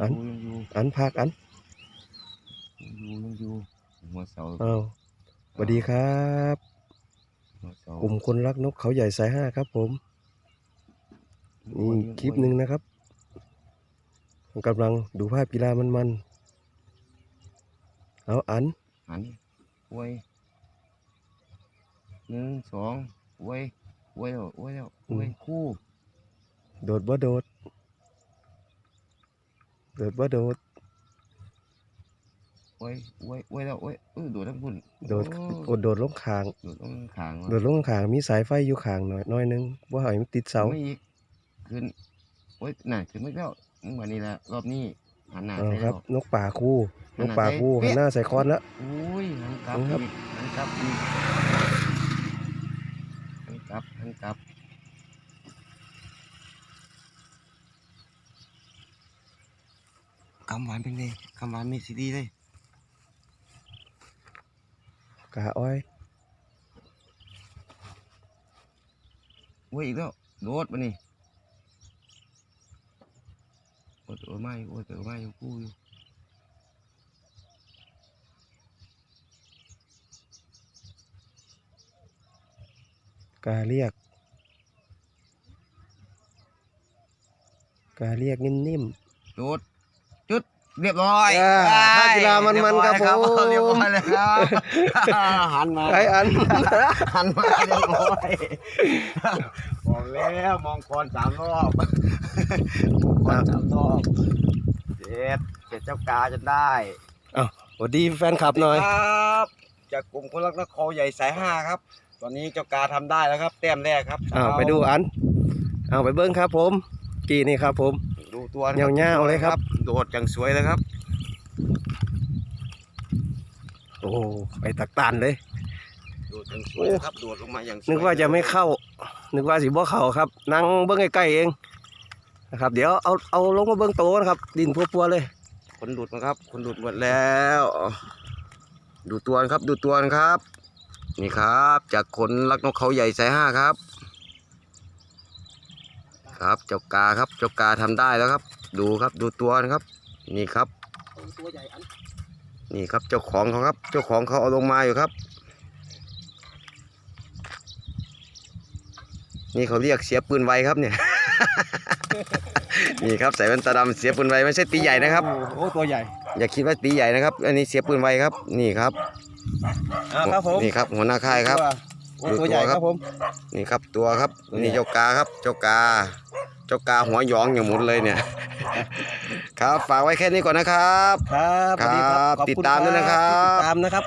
อันยังอยู่อันพักอันยังอยู่ยังอยู่หัวเสาอ้าวสวัสดีครับหัวเสากลุ่มคนรักนกเขาใหญ่สายห้าครับ ผมนี่คลิปหนึ่งนะครับกำลังดูภาพกีฬามันๆเอาอันหันอวยหนึ่งสองอวยอวยแล้วอวยแล้วอวยคู่ โดดบ่โดด โดดบ่โดดอวยอวยอวยแล้วอวยเออโดดทั้งพุ่นโดดอ้อดโดดลงคาง โดดต้องขางโดดลงคาง มีสายไฟอยู่คางหน่อยน้อยหนึงว่าให้มันติดเสา ไม่อีกขึ้นโอ้ยน่ะขึ้นไม่แล้วมึงมานี่ละรอบนี้หันหน้าเอาใส่คแล้รับวนกป่าคู่หันนกหน้าป่าใส่คู่เป๊ะหันหน้าใส่คอนแล้วโอ้ยหันกลับเอาครับอีกหันกลับอีกหันกลับหันกลับ คำหวานเป็นไงคำหวานมีซีดีเลยกาอ้อยโอ้ยอีกแล้วโดดมานี่โอ้ยโอ้ยไม่โอ้ยโอ้ยไม่อยู่กู้อยู่กาเรียกกาเรียกนิ่มโดดจุด เรียบร้อยอ่าได้ภาคกีฬามันๆเยอยครับผม เรียบร้อยเลยครับหันมาๆไออัน หันมาเรียบร้อยบอกแล้วมองกรสามรอบมองกรสามรอบเจ็ดเจ็ดเจ้ากาจนได้สวัสดีแฟนคลับหน่อย ครับจากกลุ่มคนรักนครใหญ่สายห้าครับ ตอนนี้เจ้ากาทำได้แล้วครับ แต้มแรกครับอ้าวไปดูอัน เอาไปเบิ้งครับผม กี่นี่ครับผมดู ตัวนะครับเงาๆเลยครับ โดดอย่างสวยเลยครับ โอ้ไปตักตานเลยโดดอย่างสวยเลยครับโดดลงมาอย่างสวยนึกว่าจะไม่เข้า นึกว่าสิบ่เข้าครับ นั่งเบิ้งใกล้ๆเองนะครับ เดี๋ยวเอาเอาลงมาเบิ้งโตนะครับ ดินพัวๆเลยคนดูดนะครับ คนดูดหมดแล้ว ดูตัวนะครับ ดูตัวนะครับ นี่ครับ จากคนรักนกเขาใหญ่สายห้าครับ ครับเจ้ากาครับเจ้ากาทำได้แล้วครับ ดูครับดูตัวนะครับ นี่ครับตัวใหญ่อันนี่ครับเจ้าของเขาครับ เจ้าของเขาเอาลงมาอยู่ครับ นี่เขาเรียกเสียปืนไวครับเนี่ย นี่ครับใส่แว่นตาดำเสียปืนไวไม่ใช่ตีใหญ่นะครับโอ้ตัวใหญ่ อย่าคิดว่าตีใหญ่นะครับ อันนี้เสียปืนไวครับ นี่ครับ ครับผมนี่ครับหัวหน้าค่ายครับโอ้ ตัวใหญ่ครับผม นี่ครับตัวครับตัวใหญ่นี่เจ้ากาครับ เจ้ากา เจ้ากาหัวหยองอย่างหมุนเลยเนี่ย ครับฝากไว้แค่นี้ก่อนนะครับ ครับสวัสดีครับขอณติดตามด้วยนะครับ ติดตามนะครับ